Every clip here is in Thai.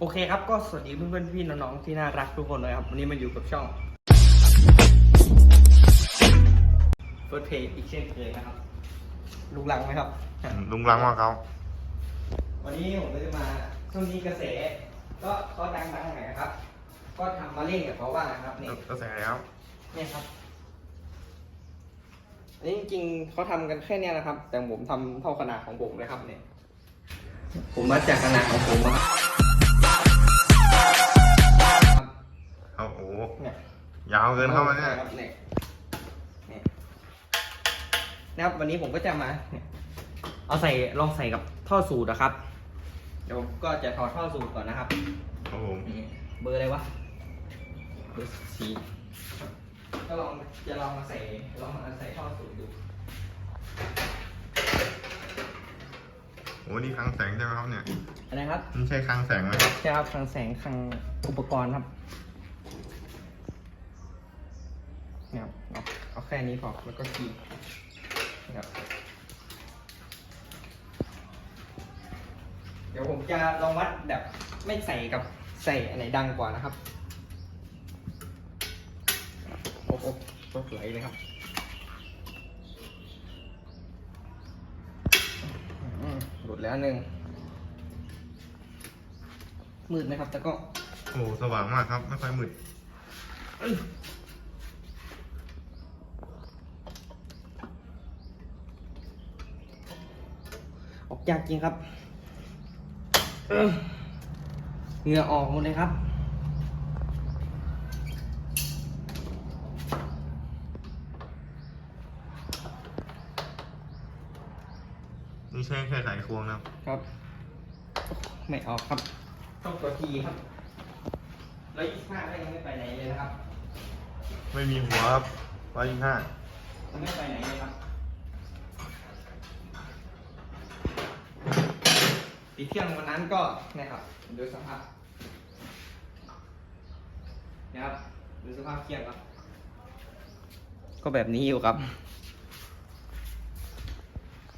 โอเคครับก็สวัสดีเพื่อนๆพี่ๆน้องๆที่น่ารักทุกคนเลยครับ วันนี้มาอยู่กับช่อง First Pay อีกเช่นเคยนะครับ ลุงลังไหมครับ ลุงรังว่าเขาวันนี้ผมก็จะมาช่วงนี้กระแส ก็เขาดังๆหน่อยนะครับ ก็ทำมาเล่นกับเขาบ้างนะครับนี่ กระแสแล้วเนี่ยครับอันนี้จริงๆเขาทำกันแค่เนี้ยนะครับ แต่ผมทำเท่าขนาดของผมเลยครับเนี่ย ผมมาจากขนาดของผมอะครับ โอ้โหเนี่ยยาวเกินเข้ามาเนี่ยครับเนี่ยเนี่ยนะครับวันนี้ผมก็จะมาเนี่ยเอาใส่ลองใส่กับท่อสูตรนะครับ เดี๋ยวผมก็จะถอดท่อสูตรก่อนนะครับครับผมนี่เบอร์อะไรวะเบอร์สี่ก็ลองจะลองมาใส่ลองมาใส่ท่อสูตรดูโอ้นี่คลังแสงใช่ไหมครับเนี่ยอะไรครับนี่ใช่คลังแสงไหมครับใช่ครับคลังแสงคลังอุปกรณ์ครับเนี่ยครับเอาเอา แค่นี้พอ แล้วก็กีบนะครับ เดี๋ยวผมจะลองวัดแบบไม่ใส่กับใส่อันไหนดังกว่านะครับ โอ้โหรถไหลเลยครับหลุดแล้วหนึ่ง มืดไหมครับ แต่ก็ โอ้สว่างมากครับ ไม่ค่อยมืด ออกยากจริงครับเอิ่มเหงื่อออกหมดเลยครับ นี่ใช่แค่สายควงนะครับ ครับ ไม่ออกครับ ต้องตัวทีครับแล้วยี่สิบห้าก็ยังไม่ไปไหนเลยนะครับ ไม่มีหัวครับร้อยยี่ห้ายังไม่ไปไหนเลยครับ ติดเครื่องวันนั้นก็นะครับดูสภาพนะครับดูสภาพเครื่องครับ ก็แบบนี้อยู่ครับ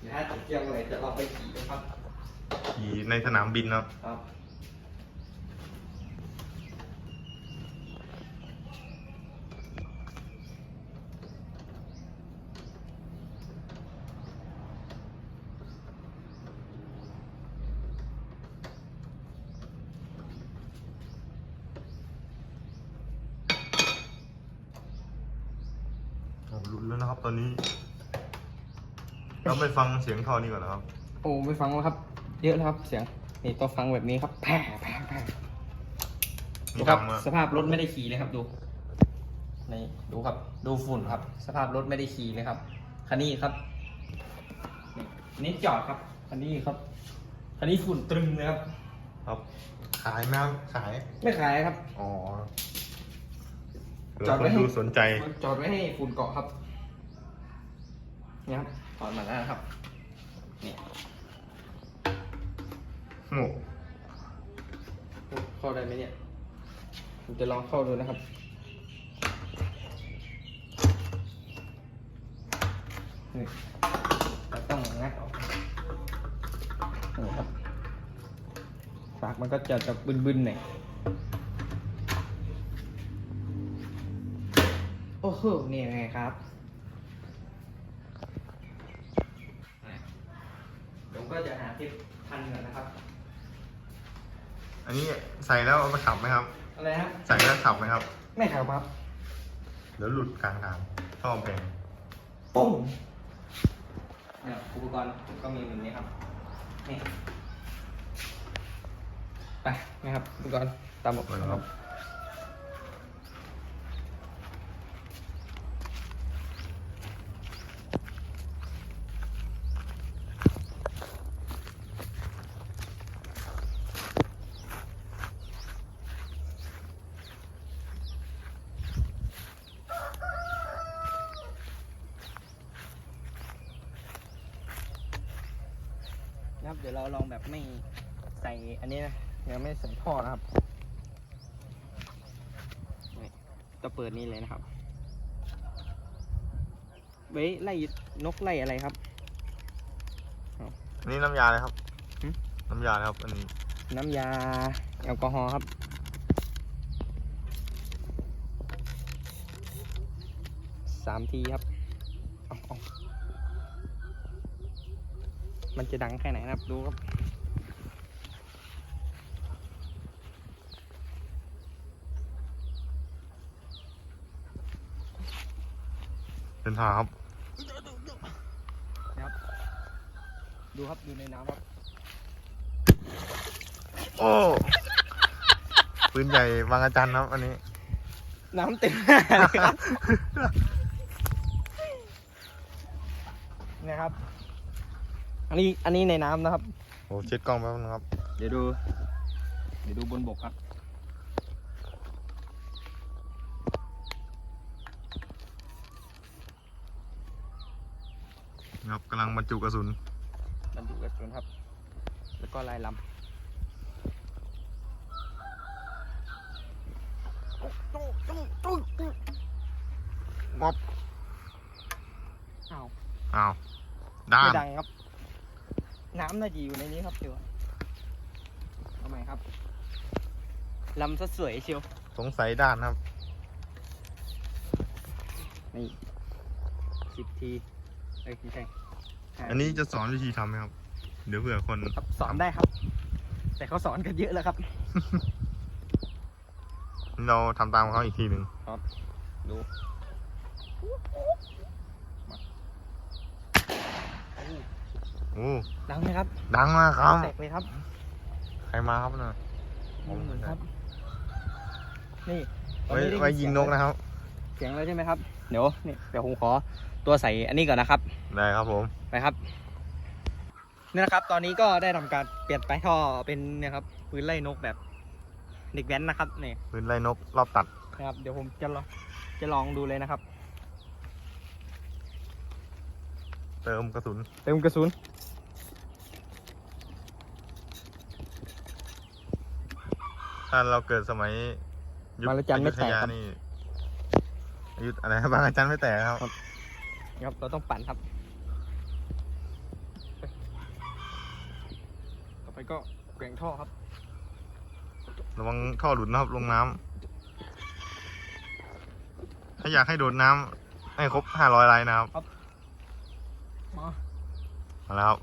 เดี๋ยวถ้าติดเครื่องอะไรจะลองไปขี่ดูครับขี่ในสนามบินครับครับ ผมรุนแล้วนะครับ ตอนนี้เราไปฟังเสียงท่อนี้ก่อนนะครับ โอ้ไม่ฟังแล้วครับ เยอะแล้วครับ เสียงนี่ต้องฟังแบบนี้ครับแผ่แผ่แผ่มีดูครับดำมาสภาพรถไม่ได้ขี่เลยครับดูนี่ดูครับ ดูฝุ่นครับ สภาพรถไม่ได้ขี่เลยครับคันนี้ครับนี่อันนี้จอดครับคันนี้ครับคันนี้ฝุ่นตรึมเลยครับ ครับ ขายไหมครับขาย ไม่ขายครับ อ๋อเผื่จออดคไว้นให้ดูสนใจ จอดไว้ให้ฝุ่นเกาะครับ นี่ครับถอนมาแล้วนะครับ นี่โอ้เข้าได้ไหมเนี่ย ผมจะลองเข้าดูนะครับนี่เราต้องงัดออกนี่ครับฝากมันก็จะจะบึนๆหน่อยโอ้โหนี่ยังไงครับผม ก็จะหาทิปพันก่อนนะครับ อันนี้ใส่แล้วเอาไปขับไหมครับ อะไรฮะใส่แล้วขับไหมครับ ไม่ครับครับเดี๋ยวหลุดกลางทางท่อแพงปุ้งเนี่ยอุปกรณ์ผมก็มีแบบนี้ครับนี่ไปนะครับอุปกรณ์ตามหมดไปครับนะครับ ดี๋ยวเราลองแบบไม่ใส่อันนี้นะยังไม่ใส่ท่อนะครับนี่จะเปิดนี่เลยนะครับ ไว้ไล่นกไล่อะไรครับ อันนี้น้ำยาเลยครับ หึ น้ำยาเลยครับ อันนี้น้ำยาแอลกอฮอล์ครับ สามทีครับเอาเอา มันจะดังแค่ไหนนะครับดูครับเป็นทางครับ นะครับ ดูครับดูในน้ำครับโอ้ปืนใหญ่บางอาจารย์ครับ อันนี้ น้ำเต็มหน้าเลยครับนะครับ อันนี้อันนี้ในน้ำนะครับ โอ้เช็ดกล้องแป๊บนึงครับ เดี๋ยวดู เดี๋ยวดูบนบกครับ ครับกำลังบรรจุกระสุน บรรจุกระสุนครับ แล้วก็ลายลำงอบอ้าว อ้าว ด้าไม่น ดังครับ น้ำน่าจะอยู่ในนี้ครับเดี๋ยวเอาใหม่ครับลำซะสวยเชียวสงสัยด้านครับ นี่สิบทีเอ้ยไม่ใช่ห้าอันนี้ทีจะสอนวิธีทำไหมครับ เดี๋ยวเผื่อคนครับสอนได้ครับ แต่เขาสอนกันเยอะแล้วครับ เราทำตามเขาอีกทีหนึ่งดูโอ้ ดังไหมครับ ดังมากครับแตกเลยครับ ใครมาครับน่ะผมเหมือนครับ นี่ตอนไว้นี้ด้ไว้เสียิงนกนะครับ เสียงแล้วใช่ไหมครับ เดี๋ยวนี่เดี๋ยวผมขอตัวใส่อันนี้ก่อนนะครับ ได้ครับผม ไปครับนี่นะครับ ตอนนี้ก็ได้ทำการเปลี่ยนปลายท่อเป็นเนี่ยครับปืนไล่นกแบบเด็กแว้นนะครับนี่ปืนไล่นกรอบตัดนะครับ เดี๋ยวผมจะลองจะลองดูเลยนะครับ เติมกระสุน เติมกระสุน ถ้าเราเกิดสมัยยุคบางระจันไม่แตกอยุธยาครับนี่อยุธอะไรครับบางอาจารย์ไม่แตกครับ ครับเราต้องปั่นครับไปต่อไปก็แกว่งท่อครับ ระวังท่อหลุดนะครับลงน้ำถ้าอยากให้โดดน้ำให้ครบห้าร้อยไลน์นะครับมา มาแล้วครับ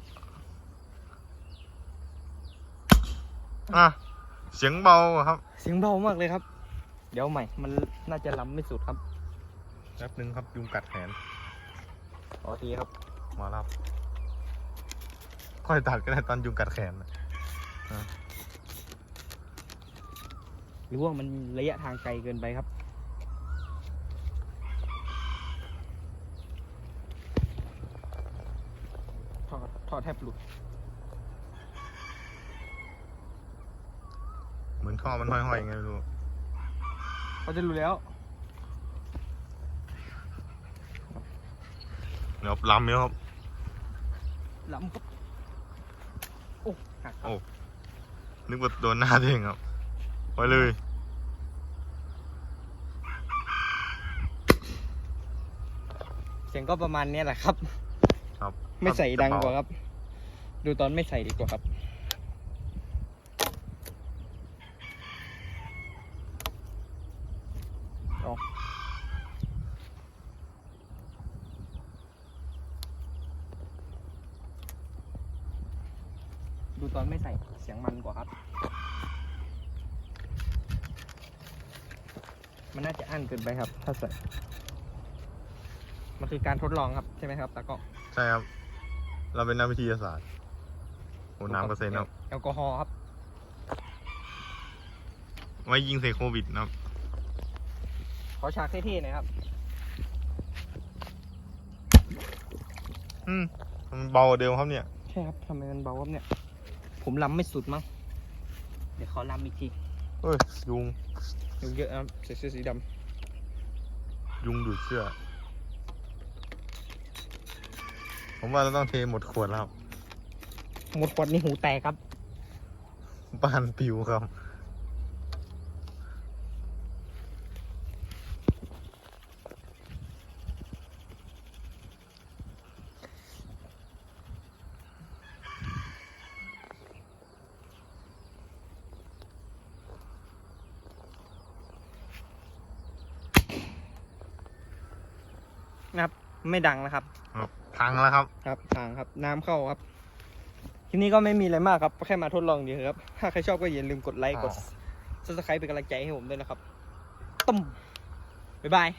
อะ เสียงเบาอะครับ เสียงเบามากเลยครับ เดี๋ยวใหม่ มันน่าจะล้ำไม่สุดครับแป๊บนึงครับยุงกัดแขนขอทีครับ มาแล้วครับ ค่อยตัดก็ได้ตอนยุงกัดแขนน่ะหรือว่ามันระยะทางไกลเกินไปครับท่อท่อแทบหลุด เห มือนท่อมันห้อยๆไงไม่รู้เขาจะรู้แล้วเดี๋ยวลำเยอะครับล้ำครับโอ้หักครับโอ้ นึกว่าโดนหน้าตัวเองครับไว้เลย เสียงก็ประมาณเนี้ยแหละครับ ครับไม่ใส่ดังกว่าคครับรับ ดูตอนไม่ใส่ดีกว่าครับ เอาดูตอนไม่ใส่เสียงมันกว่าครับ มันน่าจะอั้นเกินไปครับ ถ้าใส่ มันคือการทดลองครับใช่ไหมครับตากล้องใช่ครับ เราเป็นนักวิทยาศาสตร์โอ้น้ำกระเซ็นครับแอลกอฮอล์ครับ ไว้ยิงใส่โควิดนะครับข อฉากเท่ๆหน่อยครับ อืมมันเบากว่าเดิมครับเนี่ย ใช่ครับทำไมมันเบาครับเนี่ย ผมลำไม่สุดมั้ง เดี๋ยวขอลำอีกทีเอ้ย ยุง ยุงเยอะนะครับใส่เสื้อสีดยุงดูดเสื้อ ผมว่าเราต้องเทหมดขวดแล้วครับำหมดขวดนี่หูแตกครับบ้านปิวครับ นะครับ ไม่ดังนะครับครับพังแล้วครับ ครับทางครับ น้ำเข้าครับคลิปนี้ก็ไม่มีอะไรมากครับแค่มาทดลองเดียวครับ ถ้าใครชอบก็อย่าลืมกดไลค์กด subscribe เป็นกำลังใจให้ผมด้วยนะครับตุ้มบ๊ายบาย